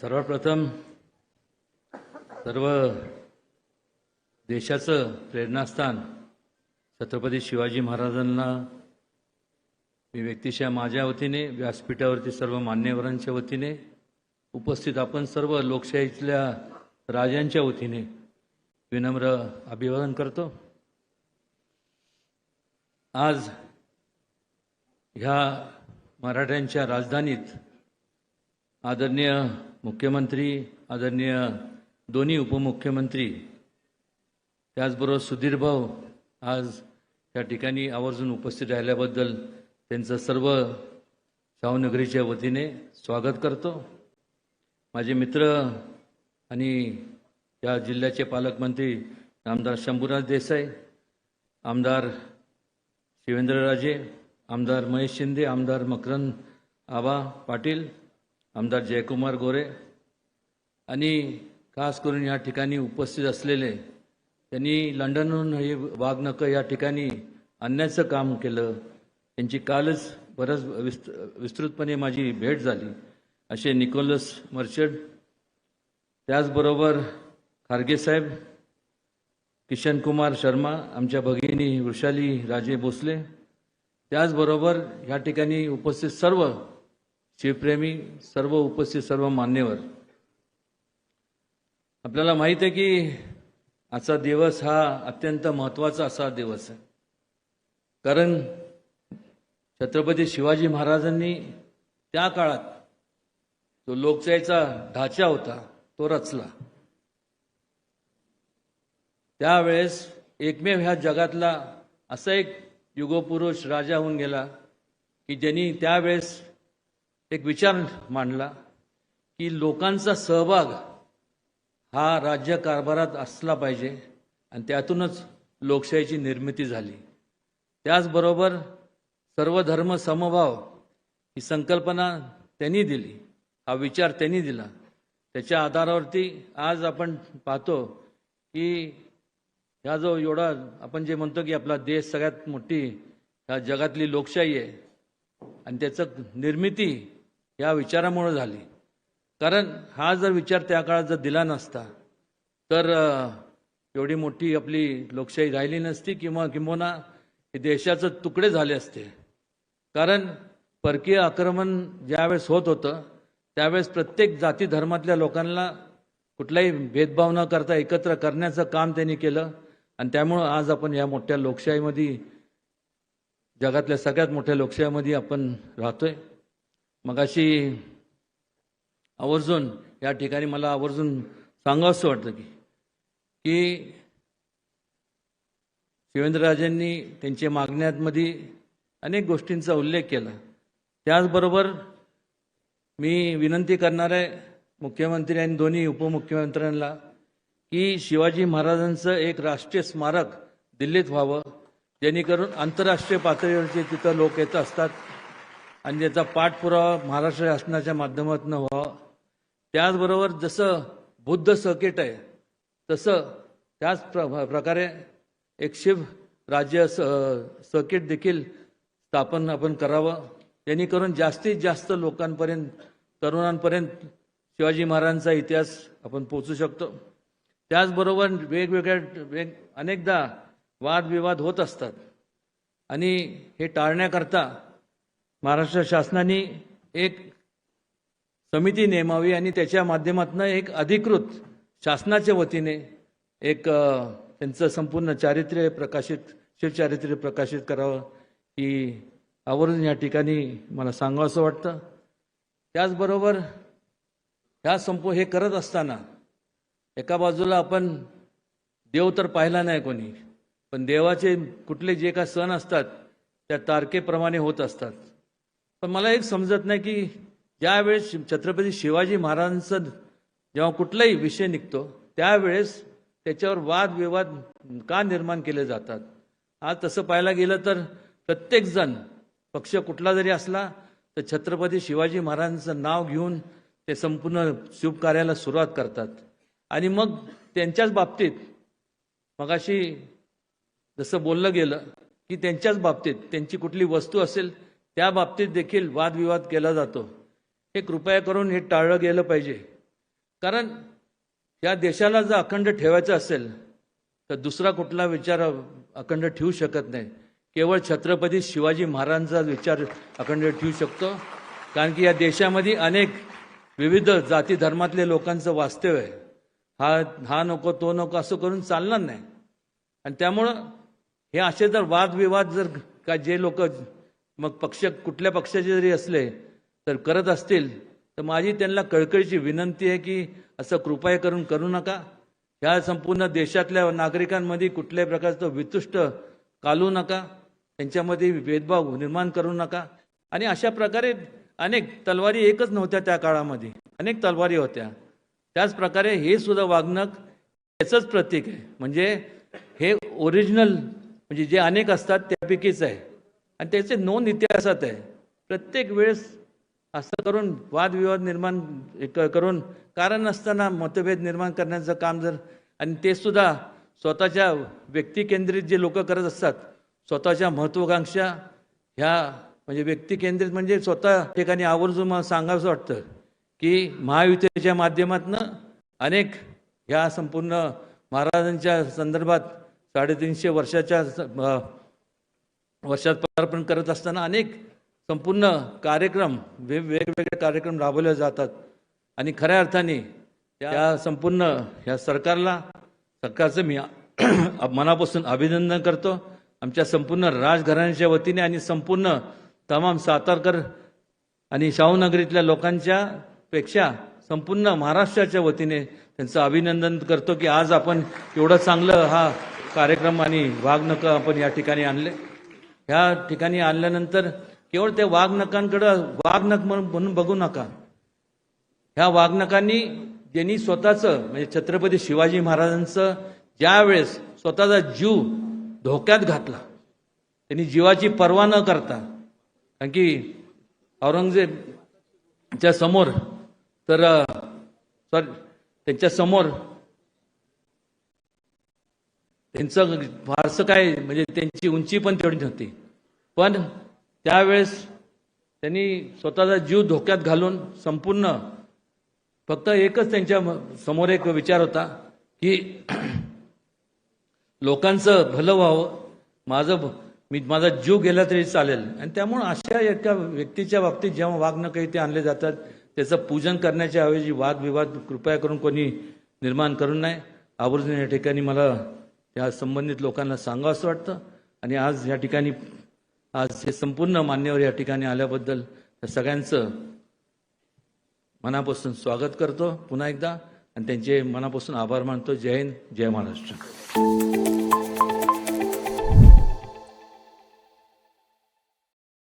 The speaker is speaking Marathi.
सर्वप्रथम सर्व देशाचं प्रेरणास्थान छत्रपती शिवाजी महाराजांना मी व्यक्तिशः माझ्या वतीने व्यासपीठावरती सर्व मान्यवरांच्या वतीने उपस्थित आपण सर्व लोकशाहीतल्या राजांच्या वतीने विनम्र अभिवादन करतो. आज ह्या मराठ्यांच्या राजधानीत आदरणीय मुख्यमंत्री आदरणीय दोन्ही उपमुख्यमंत्री त्याचबरोबर सुधीर भाऊ आज या ठिकाणी आवर्जून उपस्थित राहिल्याबद्दल त्यांचं सर्व शाहूनगरीच्या वतीने स्वागत करतो. माझे मित्र आणि या जिल्ह्याचे पालकमंत्री आमदार शंभूराज देसाई आमदार शिवेंद्रराजे आमदार महेश शिंदे आमदार मकरंद आबा पाटील आमदार जयकुमार गोरे आणि खास करून या ठिकाणी उपस्थित असलेले त्यांनी लंडनहून हे वाघनकं या ठिकाणी आणण्याचं काम केलं. त्यांची कालच बरंच विस्त विस्तृतपणे माझी भेट झाली. असे निकोलस मर्चड त्याचबरोबर खारगेसाहेब किशन कुमार शर्मा आमच्या भगिनी वृषाली राजे भोसले त्याचबरोबर या ठिकाणी उपस्थित सर्व शिवप्रेमी सर्व उपस्थित सर्व मान्यवर. आपल्याला माहीत आहे की आजचा दिवस हा अत्यंत महत्त्वाचा असा दिवस आहे. कारण छत्रपती शिवाजी महाराजांनी त्या काळात जो लोकशाहीचा ढाचा होता तो रचला. त्यावेळेस एकमेव ह्या जगातला असा एक युगपुरुष राजा होऊन गेला की ज्यांनी त्यावेळेस एक विचार मांडला की लोकांचा सहभाग हा राज्य कारभारात असला पाहिजे आणि त्यातूनच लोकशाहीची निर्मिती झाली. त्याचबरोबर सर्व धर्म समभाव ही संकल्पना त्यांनी दिली हा विचार त्यांनी दिला. त्याच्या आधारावरती आज आपण पाहतो की ह्या जो एवढा आपण जे म्हणतो की आपला देश सगळ्यात मोठी ह्या जगातली लोकशाही आहे आणि त्याचं निर्मिती या विचारामुळं झाली. कारण हा जर विचार त्या काळात जर दिला नसता तर एवढी मोठी आपली लोकशाही राहिली नसती किंवा किंबहुना हे तुकडे झाले असते. कारण परकीय आक्रमण ज्यावेळेस होत होतं त्यावेळेस प्रत्येक जाती धर्मातल्या लोकांना कुठलाही भेदभाव न करता एकत्र करण्याचं काम त्यांनी केलं आणि त्यामुळं आज आपण या मोठ्या लोकशाहीमध्ये जगातल्या सगळ्यात मोठ्या लोकशाहीमध्ये आपण राहतोय. मग अशी आवर्जून या ठिकाणी मला आवर्जून सांगावंसं वाटतं की की शिवेंद्रराजांनी त्यांच्या मागण्यांमध्ये अनेक गोष्टींचा उल्लेख केला. त्याचबरोबर मी विनंती करणार आहे मुख्यमंत्री आणि दोन्ही उपमुख्यमंत्र्यांना की शिवाजी महाराजांचं एक राष्ट्रीय स्मारक दिल्लीत व्हावं जेणेकरून आंतरराष्ट्रीय पातळीवरचे तिथं लोक येत असतात. आणि त्याचा पाठपुरावा महाराष्ट्र शासनाच्या माध्यमातून व्हावा. त्याचबरोबर जसं बुद्ध सर्किट आहे तसं त्याच प्र प्रकारे एक शिव राज्य स सर्किट देखील स्थापन आपण करावं. जेणेकरून जास्तीत जास्त लोकांपर्यंत तरुणांपर्यंत शिवाजी महाराजांचा इतिहास आपण पोचू शकतो. त्याचबरोबर वेगवेगळ्या वेग अनेकदा वादविवाद होत असतात. आणि हे टाळण्याकरता महाराष्ट्र शासनाने एक समिती नेमावी आणि त्याच्या माध्यमातून एक अधिकृत शासनाच्या वतीने एक त्यांचं संपूर्ण चारित्र्य प्रकाशित शिवचारित्र्य प्रकाशित करावं ही आवर्जून या ठिकाणी मला सांगावं असं वाटतं. त्याचबरोबर ह्या संपू हे करत असताना एका बाजूला आपण देव तर पाहिला नाही कोणी पण देवाचे कुठले जे काही सण असतात त्या तारखेप्रमाणे होत असतात. पण मला एक समजत नाही की ज्यावेळेस छत्रपती शिवाजी महाराजांचं जेव्हा कुठलाही विषय निघतो त्यावेळेस त्याच्यावर वादविवाद का निर्माण केले जातात? आज तसं पाहायला गेलं तर प्रत्येकजण पक्ष कुठला जरी असला तर छत्रपती शिवाजी महाराजांचं नाव घेऊन ते संपूर्ण शुभकार्याला सुरुवात करतात. आणि मग त्यांच्याच बाबतीत मगाशी जसं बोललं गेलं की त्यांच्याच बाबतीत त्यांची कुठली वस्तू असेल त्या बाबतीत देखील वादविवाद केला जातो. हे कृपया करून हे टाळलं गेलं पाहिजे. कारण या देशाला जर अखंड ठेवायचं असेल तर दुसरा कुठला विचार अखंड ठेवू शकत नाही. केवळ छत्रपती शिवाजी महाराजांचा विचार अखंड ठेवू शकतो. कारण की या देशामध्ये अनेक विविध जाती धर्मातले लोकांचं वास्तव्य आहे. हा हा नको तो नको असं करून चालणार नाही. आणि त्यामुळं हे असे जर वादविवाद जर का जे लोक मग पक्ष कुठल्या पक्षाचे जरी असले तर करत असतील तर माझी त्यांना कळकळीची विनंती आहे की असं कृपया करून करू नका. ह्या संपूर्ण देशातल्या नागरिकांमध्ये कुठल्याही प्रकारचं वितुष्ट कालू नका. त्यांच्यामध्ये भेदभाव निर्माण करू नका. आणि अशा प्रकारे अनेक तलवारी एकच नव्हत्या त्या काळामध्ये. अनेक तलवारी होत्या. त्याच प्रकारे हे सुद्धा वागणं याचंच प्रतीक आहे. म्हणजे हे ओरिजिनल म्हणजे जे अनेक असतात त्यापैकीच आहे. आणि त्याचे नोंद इतिहासात आहे. प्रत्येक वेळेस असं करून वादविवाद निर्माण करून कारण नसताना मतभेद निर्माण करण्याचं काम जर आणि ते सुद्धा स्वतःच्या व्यक्तिकेंद्रित जे लोक करत असतात स्वतःच्या महत्वाकांक्षा ह्या म्हणजे व्यक्तिकेंद्रित म्हणजे स्वतः ठिकाणी आवर्जून मला सांगावंसं वाटतं की महायुतीच्या माध्यमातून अनेक ह्या संपूर्ण महाराजांच्या संदर्भात साडेतीनशे वर्षाच्या स- वर्षात पदार्पण करत असताना अनेक संपूर्ण कार्यक्रम वेग वेगवेगळे कार्यक्रम राबवले जातात. आणि खऱ्या अर्थाने या संपूर्ण ह्या सरकारला सरकारचं मी मनापासून अभिनंदन करतो. आमच्या संपूर्ण राजघराण्याच्या वतीने आणि संपूर्ण तमाम सातारकर आणि शाहूनगरीतल्या लोकांच्या पेक्षा संपूर्ण महाराष्ट्राच्या वतीने त्यांचं अभिनंदन करतो की आज आपण एवढं चांगलं हा कार्यक्रम आणि वाघनकं आपण या ठिकाणी आणले. ह्या ठिकाणी आणल्यानंतर केवळ त्या वाघनकांकडं वाघनक म्हणून म्हणून बघू नका. ह्या वाघनकांनी ज्यांनी स्वतःचं म्हणजे छत्रपती शिवाजी महाराजांचं ज्यावेळेस स्वतःचा जीव धोक्यात घातला त्यांनी जीवाची पर्वा न करता कारण की औरंगजेबच्या समोर तर सॉरी त्यांच्यासमोर त्यांचं फारसं काय म्हणजे त्यांची उंची पण तेवढी नव्हती. पण त्यावेळेस त्यांनी स्वतःचा जीव धोक्यात घालून संपूर्ण फक्त एकच त्यांच्या म- समोर एक विचार होता की लोकांचं भलं व्हावं माझं भ- मी माझा जीव गेला तरी चालेल. आणि त्यामुळं अशा एका व्यक्तीच्या बाबतीत जेव्हा वागणं काही ते आणले जातात त्याचं पूजन करण्याच्या ऐवजी वादविवाद कृपया करून कोणी निर्माण करू नये आवर्जून या ठिकाणी मला या संबंधित लोकांना सांगावं असं वाटतं. आणि आज या ठिकाणी आज हे संपूर्ण मान्यवर या ठिकाणी आल्याबद्दल त्या सगळ्यांचं मनापासून स्वागत करतो पुन्हा एकदा. आणि त्यांचे मनापासून आभार मानतो. जय हिंद जय महाराष्ट्र.